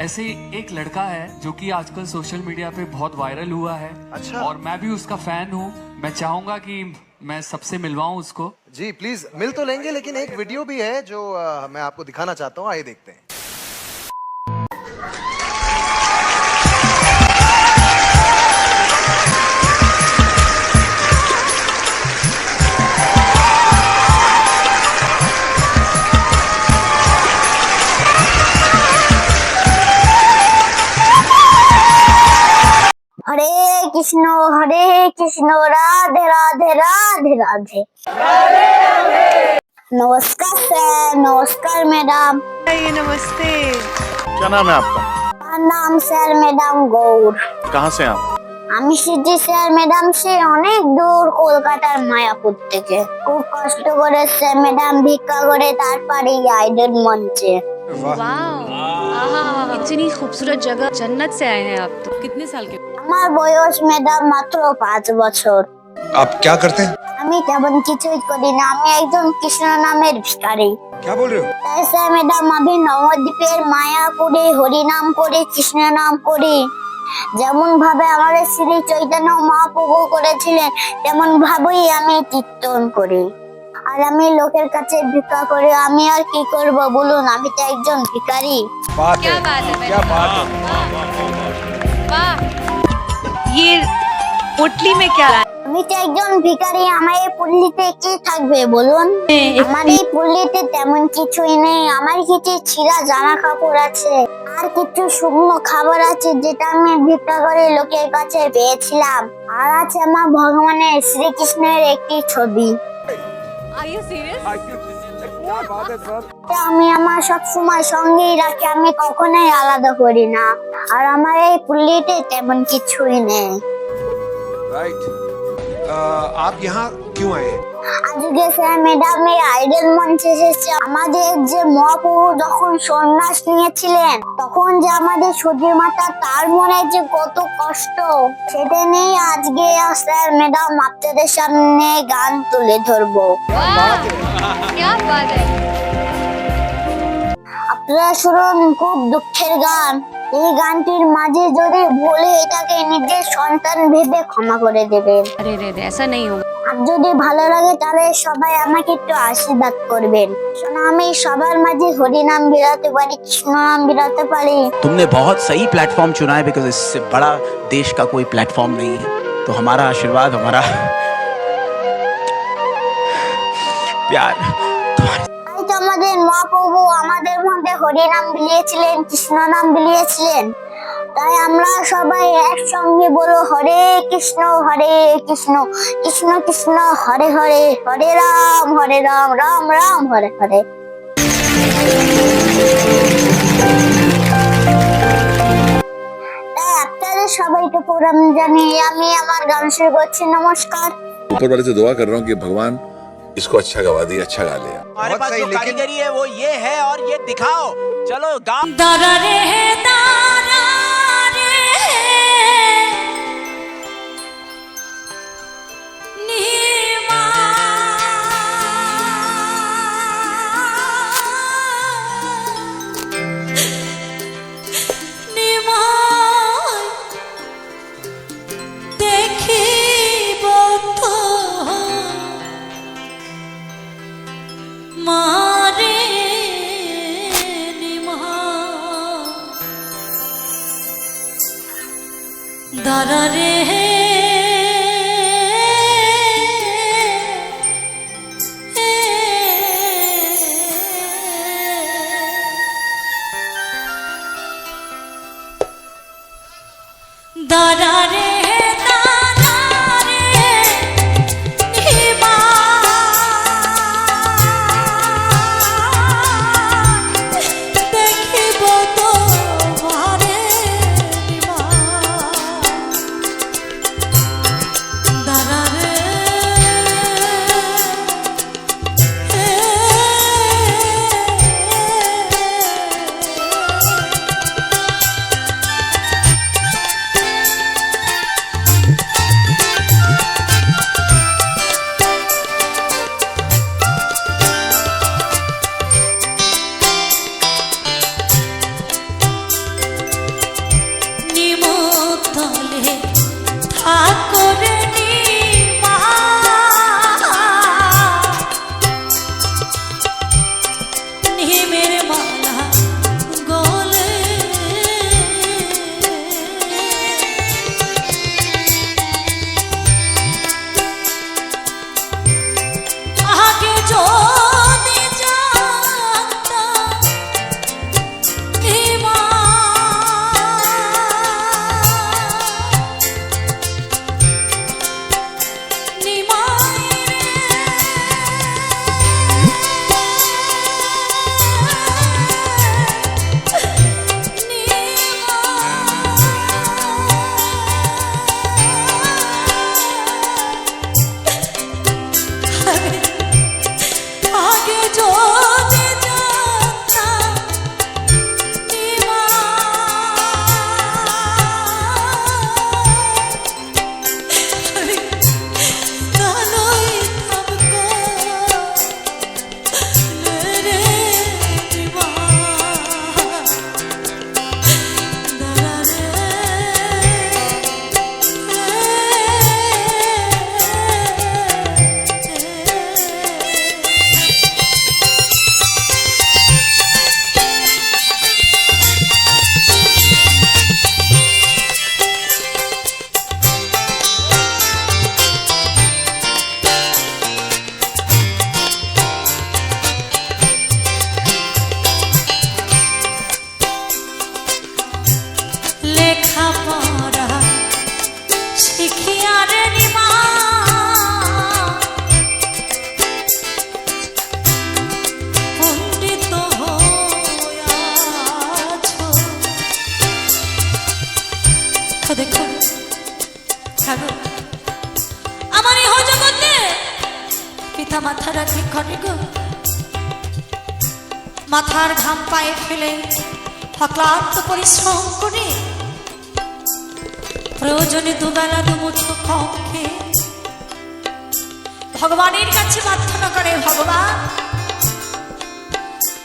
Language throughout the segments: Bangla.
ऐसे ही एक लड़का है जो कि आजकल सोशल मीडिया पे बहुत वायरल हुआ है। अच्छा। और मैं भी उसका फ़ैन हूँ। मैं चाहूँगा कि मैं सबसे मिलवाऊं उसको। जी प्लीज़ मिल तो लेंगे लेकिन एक वीडियो भी है जो आ, मैं आपको दिखाना चाहता हूँ। आइए देखते हैं। হরে কৃষ্ণ হরে কৃষ্ণ রাধে রাধে রাধে রাধে নমস্কার স্যার নমস্কার ম্যাডাম ये नमस्ते क्या नाम है आपका আমার নাম স্যার ম্যাডাম গৌর कहाँ से हैं आप আমি সিদ্ধি স্যার ম্যাডাম সে অনেক দূর কলকাতার মায়াপুর থেকে খুব কষ্ট করে স্যার ম্যাডাম ভিক্ষা করে তারপরে এই আইডল মঞ্চে वाह आहा इतनी खूबसूरत जगह जन्नत से आए हैं आप तो कितने साल के আমার বয়স ম্যাডাম মাত্র পাঁচ বছর आप क्या करते हैं আমি তেমন কিছুই করি না আমি একজন কৃষ্ণ নামের ভিখারি क्या बोल रहे हो তাই স্যার ম্যাডাম আমি নবদ্বীপের মায়াপুরে হরিনাম করে কৃষ্ণ নাম করি যেমন ভাবে আমাদের শ্রী চৈতন্য মহাপ্রভু করেছিলেন তেমন ভাবেই আমি কীর্তন করি আর আমি লোকের কাছে ভিক্ষা করি আমি আর কি করব বলুন আমি তো একজন ভিখারি बात क्या है बात है क्या बात है वाह ये पोटली में क्या है আমি তো একজন ভিখারি আমার এই পল্লীতে কি থাকবে বলুন আমার এই পল্লীতে তেমন কিছুই নেই আমার কিছু ছিঁড়া জামা কাপড় আছে আর কিছু শুকনো খাবার আছে যেটা আমি ভিক্ষা করে লোকের কাছে পেয়েছিলাম আর আছে আমার ভগবানের শ্রীকৃষ্ণের একটি ছবি Are you serious? আমি আমার সব সময় সঙ্গেই রাখি আমি কখনোই আলাদা করি না আর আমার এই পুলিটে তেমন কিছুই নেই রাইট আপ ইহা क्यों आए हैं আজকে স্যার ম্যাডাম এই আইডল মঞ্চে এসেছে আমাদের যে মহাপ্রভু যখন সন্ন্যাস নিয়েছিলেন তখন যে আমাদের সূর্যের মাতা তার মনে যে কত কষ্ট সেটা নিয়ে আজকে স্যার ম্যাডাম আপনাদের সামনে গান তুলে ধরবো वाह क्या बात है আপনারা শুনুন খুব দুঃখের গান এই গানটির মাঝে যদি ভুলে এটাকে নিজের সন্তান ভেবে ক্ষমা করে দেবেন अरे रे रे ऐसा नहीं होगा আর যদি ভালো লাগে তাহলে সবাই আমাকে একটু আশীর্বাদ করবেন শোনো আমি সবার মাঝে হরি নাম বিরাতে পারি কৃষ্ণ নাম বিরাতে পারি तुमने बहुत सही प्लेटफॉर्म चुना है बिकॉज इससे बड़ा देश का कोई प्लेटफॉर्म नहीं है तो हमारा आशीर्वाद हमारा प्यार तुम्हारे তাই তো আমাদের মহাপ্রভু আমাদের মধ্যে হরি নাম বিলিয়েছিলেন কৃষ্ণ নাম বিলিয়েছিলেন তাই আমরা সবাই একসঙ্গে বলো হরে কৃষ্ণ হরে কৃষ্ণ কৃষ্ণ কৃষ্ণ হরে হরে হরে রাম হরে রাম রাম রাম হরে হরে তাই আপনাদের সবাইকে প্রণাম জানিয়ে আমি আমার গান শুরু করছি নমস্কার ऊपर वाले से दुआ कर रहा हूँ कि भगवान इसको अच्छा गवा दिया अच्छा गा लिया। हमारे पास जो कारीगरी है वो ये है और ये दिखाओ। चलो गाओ দাঁড়ারে দাঁড়ারে him in করে গো। মাথার ঘাম পায়ে ফেলে অক্লান্ত পরিশ্রম করে প্রয়োজনে দুবেলা দুমুঠো কম ভগবানের কাছে প্রার্থনা করে, ভগবান,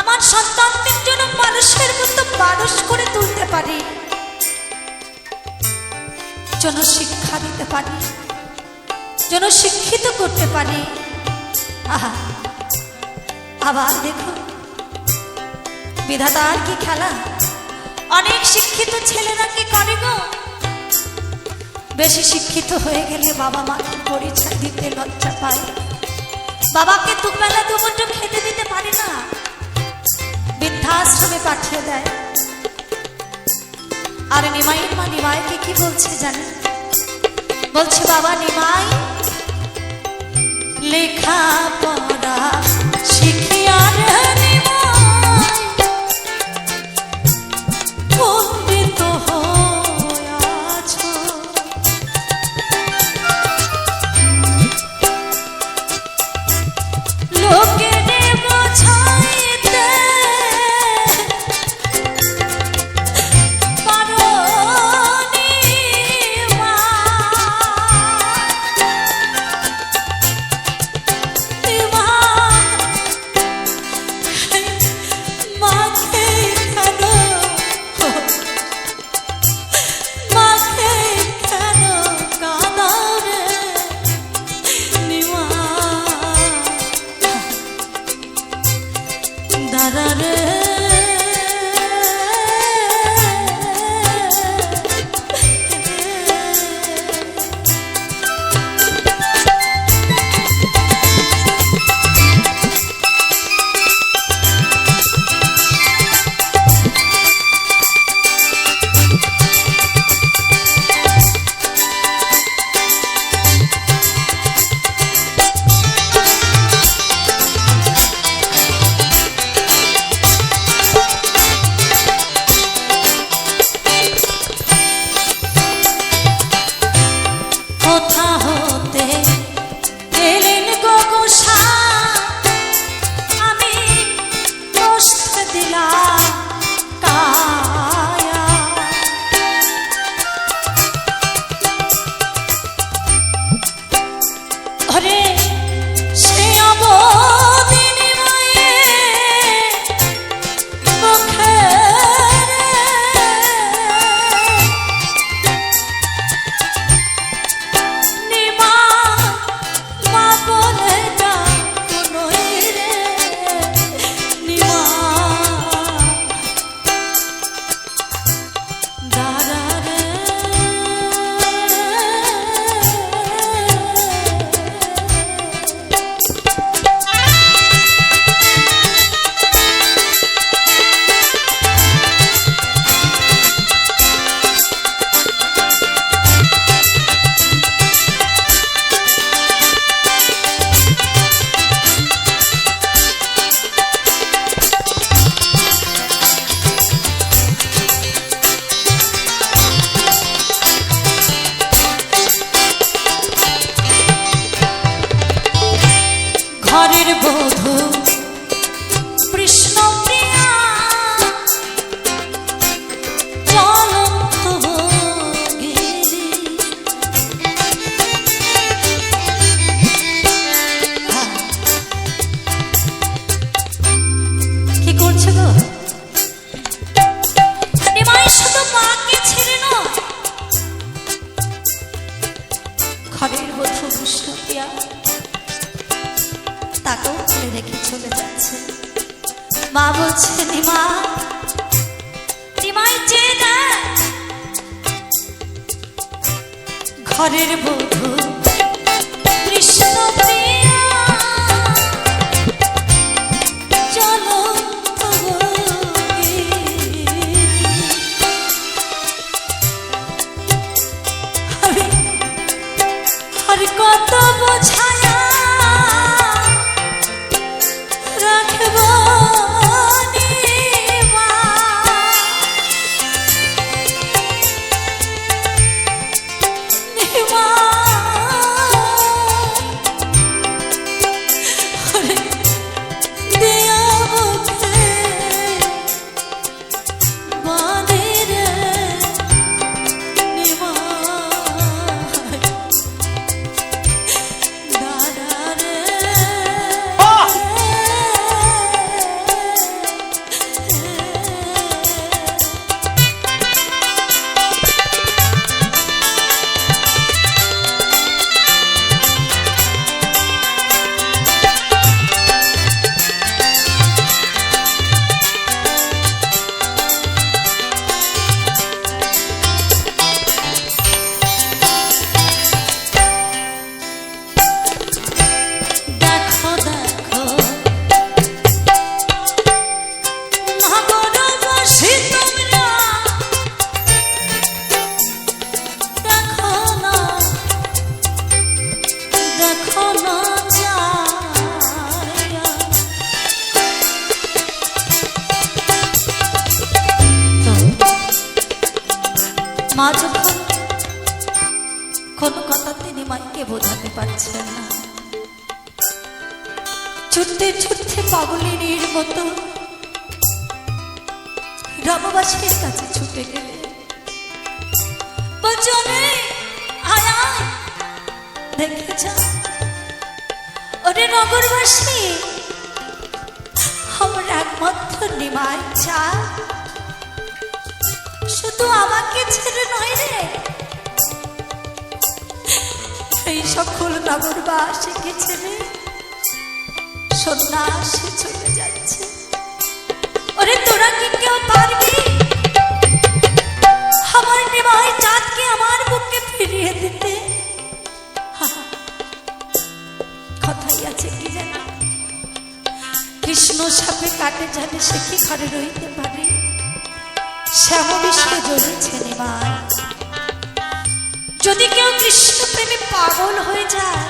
আমার সন্তানদের জন্য মানুষের মতো মানুষ করে তুলতে পারি যেন শিক্ষা দিতে পারি যেন শিক্ষিত করতে পারি। আবার দেখো বিধাতার কি খেলা? অনেক শিক্ষিত ছেলেরা কি করে গো? বেশি শিক্ষিত হয়ে গেলে বাবা মাকে পরিচয় দিতে লজ্জা পায়? বাবাকে দুবেলা দুমুঠো খেতে দিতে পারে না। বৃদ্ধাশ্রমে পাঠিয়ে দেয়। আর নিমাইয়ের মা নিমাইকে কি বলছে জানে বলছে, বাবা, নিমাই লেখা পড়া ঘরের বধূ কৃষ্ণ কোনো কথা তিনি মাইকে বোঝাতে পারছেন না। ছুটতে ছুটতে পাগলিনীর মতো রামবাসীর কাছে ছুটে গেলে। বলছে "ওরে, আয় আয়, দেখে যা। ওরে নগরবাসী আমার একমাত্র নিমাই চা শুধু আমাকে ছেড়ে নয় রে এই সকল নগরবাসীকে ছেড়ে সন্ন্যাসে চলে যাচ্ছে। ওরে তোরা কি কেউ পারবি? আমার চাঁদকে আমার বুকে ফিরিয়ে দিতে। কথাই আছে কি জানা? কৃষ্ণ সাপে কাটে জানে সে কি ঘরে রইতে পারে। শ্যাম জ্বলেছে নিমাই। যদি কেউ কৃষ্ণ প্রেমে পাগল হয়ে যায়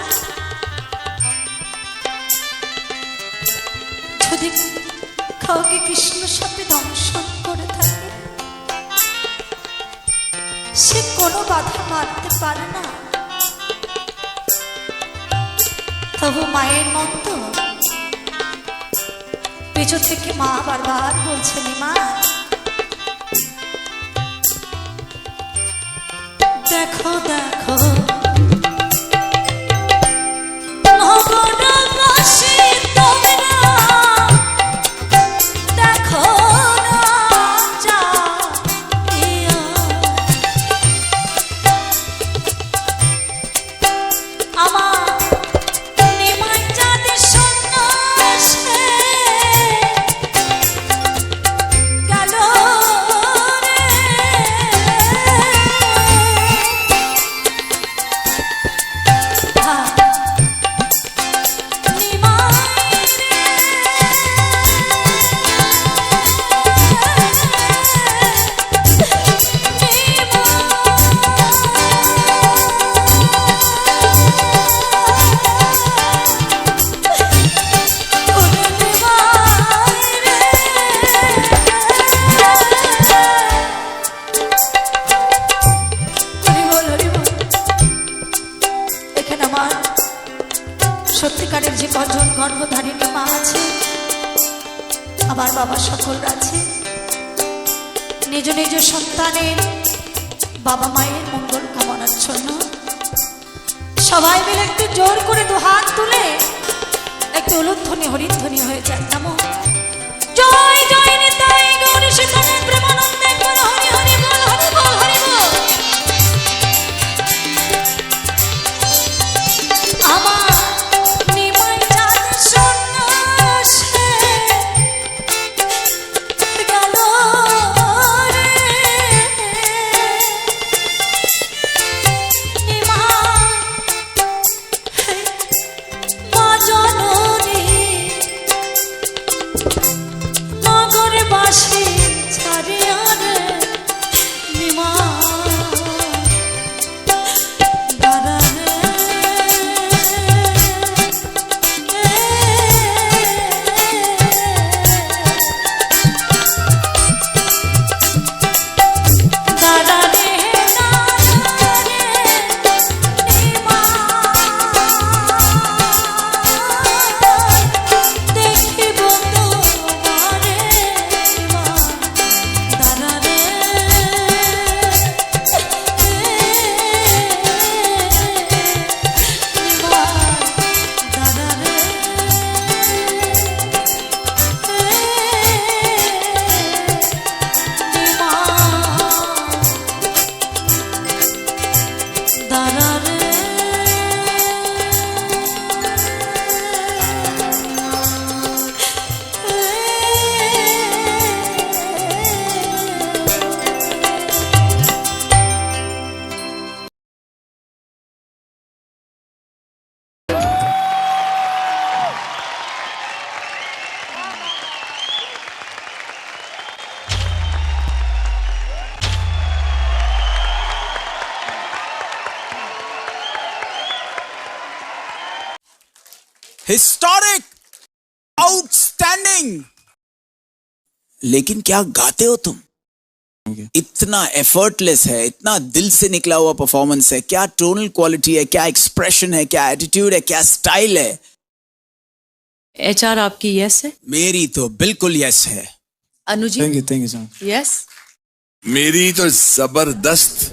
যদি কাউকে কৃষ্ণ সাপে দংশন করে থাকে, সে কোনো বাধা মারতে পারে না। তবু মায়ের মতো পেছন থেকে মা বারবার বলছেন, মা, দেখো দেখো हिस्टोरिक आउटस्टैंडिंग लेकिन क्या गाते हो तुम? इतना एफर्टलेस है इतना दिल से निकला हुआ परफॉर्मेंस है क्या टोनल क्वालिटी है क्या एक्सप्रेशन है क्या एटीट्यूड है क्या स्टाइल है? एच आर आपकी यस है? मेरी तो बिल्कुल यस है। Anuji? Thank you thank you sir yes मेरी तो ज़बरदस्त